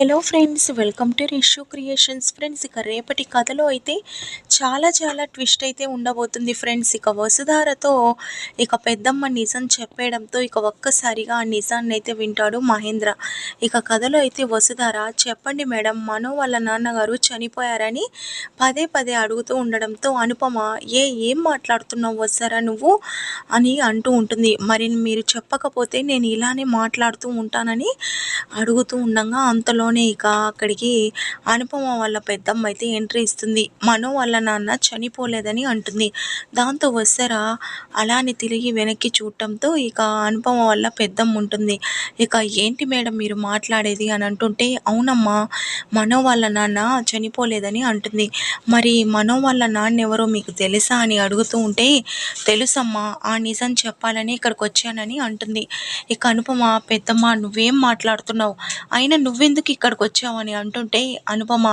Hello friends welcome to Rishyu creations friends ఇక రేపటి కథలో అయితే చాలా చాలా ట్విస్ట్ అయితే ఉండబోతుంది ఫ్రెండ్స్ ఇక వసుధారతో ఇక పెద్దమ్మ నిజం చెప్పేయడంతో ఇక ఒక్కసారిగా ఆ నిజాన్ని అయితే వింటాడు మహేంద్ర. ఇక కథలో అయితే వసుధార చెప్పండి మేడం మనో వాళ్ళ నాన్నగారు చనిపోయారని పదే పదే అడుగుతూ ఉండడంతో అనుపమ ఏ ఏం మాట్లాడుతున్నావు వస్తారా నువ్వు? అని అంటూ ఉంటుంది. మరి మీరు చెప్పకపోతే నేను ఇలానే మాట్లాడుతూ ఉంటానని అడుగుతూ ఉండగా అంతలో ఇంతలోనే ఇక అక్కడికి అనుపమ వాళ్ళ పెద్దమ్మ అయితే ఎంట్రీ ఇస్తుంది. మనో వాళ్ళ నాన్న చనిపోలేదని అంటుంది. దాంతో వస్తారా అలానే తిరిగి వెనక్కి చూడటంతో ఇక అనుపమ వల్ల పెద్దమ్మ ఉంటుంది. ఇక ఏంటి మేడం మీరు మాట్లాడేది అని అంటుంటే అవునమ్మా మనో వాళ్ళ నాన్న చనిపోలేదని అంటుంది. మరి మనో వాళ్ళ నాన్న ఎవరో మీకు తెలుసా అని అడుగుతూ ఉంటే తెలుసమ్మా ఆ నిజం చెప్పాలని ఇక్కడికి వచ్చానని అంటుంది. ఇక అనుపమ పెద్దమ్మ నువ్వేం మాట్లాడుతున్నావు? అయినా నువ్వెందుకు ఇక్కడికి వచ్చామని అంటుంటే అనుపమ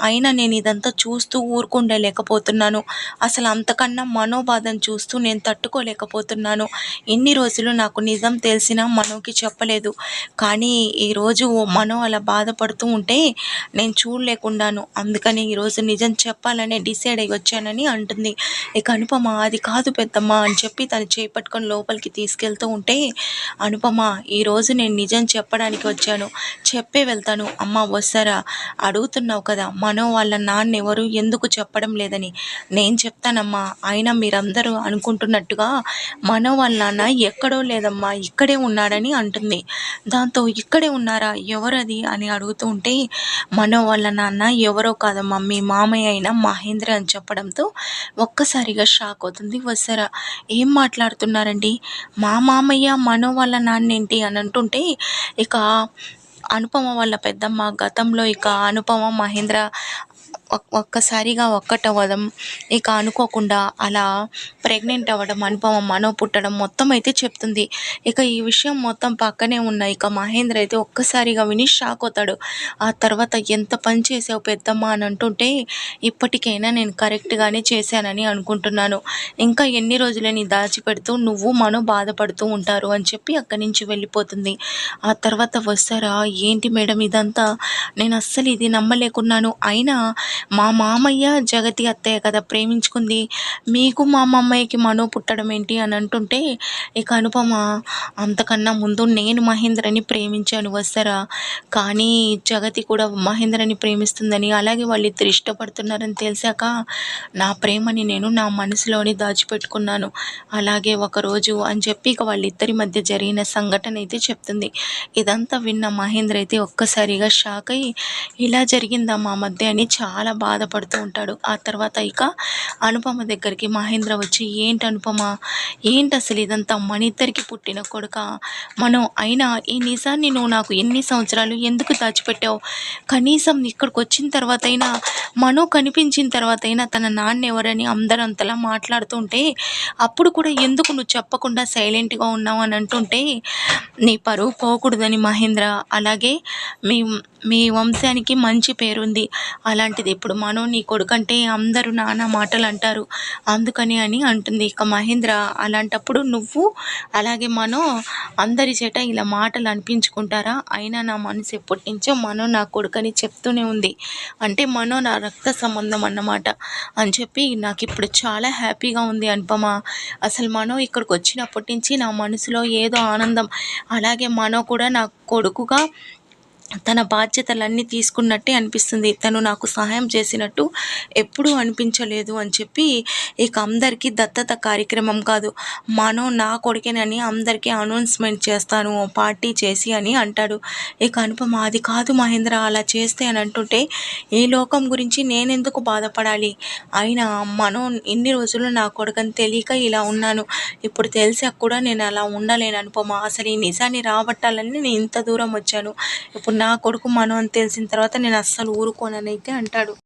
అయినా నేను ఇదంతా చూస్తూ ఊరుకుండలేకపోతున్నాను. అసలు అంతకన్నా మనోబాధను చూస్తూ నేను తట్టుకోలేకపోతున్నాను. ఎన్ని రోజులు నాకు నిజం తెలిసినా మనోకి చెప్పలేదు. కానీ ఈరోజు మనో అలా బాధపడుతూ ఉంటే నేను చూడలేకుండాను. అందుకని ఈరోజు నిజం చెప్పాలనే డిసైడ్ అయ్యి వచ్చానని అంటుంది. ఇక అనుపమ అది కాదు పెద్దమ్మ అని చెప్పి తను చేపట్టుకొని లోపలికి తీసుకెళ్తూ ఉంటే అనుపమ ఈరోజు నేను నిజం చెప్పడానికి వచ్చాను. చెప్పే వెళ్తాను. అడిగాను అమ్మ వస్తారా? అడుగుతున్నావు కదా మనో వాళ్ళ నాన్న ఎవరు? ఎందుకు చెప్పడం లేదని? నేను చెప్తానమ్మా. ఆయన మీరందరూ అనుకుంటున్నట్టుగా మనో వాళ్ళ నాన్న ఎక్కడో లేదమ్మా ఇక్కడే ఉన్నాడని అంటుంది. దాంతో ఇక్కడే ఉన్నారా? ఎవరది? అని అడుగుతూ ఉంటే మనో వాళ్ళ నాన్న ఎవరో కాదమ్మా. మీ మామయ్య అయిన మహేంద్ర అని చెప్పడంతో ఒక్కసారిగా షాక్ అవుతుంది వస్తారా ఏం మాట్లాడుతున్నారండి? మా మామయ్య మనో వాళ్ళ నాన్న ఏంటి అని అంటుంటే ఇక అనుపమ వాళ్ళ పెద్దమ్మ గతంలో ఇక అనుపమ మహేంద్ర ఒక్కసారిగా ఒక్కటవ్వడం ఇక అనుకోకుండా అలా ప్రెగ్నెంట్ అవ్వడం అనుభవం మనో పుట్టడం మొత్తం అయితే చెప్తుంది. ఇక ఈ విషయం మొత్తం పక్కనే ఉన్న ఇక మహేంద్ర అయితే ఒక్కసారిగా విని షాక్ అవుతాడు. ఆ తర్వాత ఎంత పని చేసావు పెద్దమ్మ అని అంటుంటే ఇప్పటికైనా నేను కరెక్ట్గానే చేశానని అనుకుంటున్నాను. ఇంకా ఎన్ని రోజులని దాచిపెడుతూ నువ్వు మనో బాధపడుతూ ఉంటారు అని చెప్పి అక్కడి నుంచి వెళ్ళిపోతుంది. ఆ తర్వాత వస్తారా? ఏంటి మేడం ఇదంతా? నేను అస్సలు ఇది నమ్మలేకున్నాను. అయినా మా మామయ్య జగతి అత్తయ్య కదా ప్రేమించుకుంది. మీకు మా మామయ్యకి మనో పుట్టడం ఏంటి అని అంటుంటే ఇక అనుపమ అంతకన్నా ముందు నేను మహేంద్రని ప్రేమించాను వస్తారా? కానీ జగతి కూడా మహేంద్రని ప్రేమిస్తుందని అలాగే వాళ్ళిద్దరు ఇష్టపడుతున్నారని తెలిసాక నా ప్రేమని నేను నా మనసులోని దాచిపెట్టుకున్నాను. అలాగే ఒకరోజు అని చెప్పి ఇక వాళ్ళిద్దరి మధ్య జరిగిన సంఘటన అయితే చెప్తుంది. ఇదంతా విన్న మహేంద్ర అయితే ఒక్కసారిగా షాక్ అయ్యి ఇలా జరిగిందా మా మధ్య? అని చాలా చాలా బాధపడుతూ ఉంటాడు. ఆ తర్వాత ఇక అనుపమ దగ్గరికి మహేంద్ర వచ్చి ఏంటి అనుపమ? ఏంటి అసలు ఇదంతా? మన ఇద్దరికి పుట్టిన కొడుక? మనం అయినా ఈ నిజాన్ని నువ్వు నాకు ఎన్ని సంవత్సరాలు ఎందుకు దాచిపెట్టావు? కనీసం ఇక్కడికి వచ్చిన తర్వాత అయినా మనో కనిపించిన తర్వాత అయినా తన నాన్న ఎవరని అందరూ అంతలా మాట్లాడుతుంటే అప్పుడు కూడా ఎందుకు నువ్వు చెప్పకుండా సైలెంట్గా ఉన్నావు? అని అంటుంటే నీ పరువు పోకూడదని మహేంద్ర. అలాగే మీ మీ వంశానికి మంచి పేరుంది. అలాంటిది ఇప్పుడు మనో నీ కొడుకంటే అందరూ నానా మాటలు అంటారు అందుకని అని అంటుంది. ఇక మహేంద్ర అలాంటప్పుడు నువ్వు అలాగే మనో అందరి చేట ఇలా మాటలు అనిపించుకుంటారా? అయినా నా మనసు ఎప్పటి నుంచో మనో నా కొడుకని చెప్తూనే ఉంది. అంటే మనో నా రక్త సంబంధం అన్నమాట. అని చెప్పి నాకు ఇప్పుడు చాలా హ్యాపీగా ఉంది అనుపమ. అసలు మనో ఇక్కడికి వచ్చినప్పటి నుంచి నా మనసులో ఏదో ఆనందం. అలాగే మనో కూడా నా కొడుకుగా తన బాధ్యతలన్నీ తీసుకున్నట్టే అనిపిస్తుంది. తను నాకు సహాయం చేసినట్టు ఎప్పుడూ అనిపించలేదు అని చెప్పి ఇక అందరికీ దత్తత కార్యక్రమం కాదు. మనో నా కొడుకేనని అందరికీ అనౌన్స్మెంట్ చేస్తాను పార్టీ చేసి అని అంటాడు. ఇక అనుపమ అది కాదు మహేంద్ర అలా చేస్తే అని అంటుంటే ఈ లోకం గురించి నేనెందుకు బాధపడాలి? అయినా మనో ఇన్ని రోజులు నా కొడుకని తెలియక ఇలా ఉన్నాను. ఇప్పుడు తెలిసాక కూడా నేను అలా ఉండలేను అనుపమ. అసలు ఈ నిజాన్ని రాబట్టాలని నేను ఇంత దూరం వచ్చాను. ఇప్పుడు నా కొడుకు మనం అని తెలిసిన తర్వాత నేను అస్సలు ఊరుకోనని అయితే అంటాడు.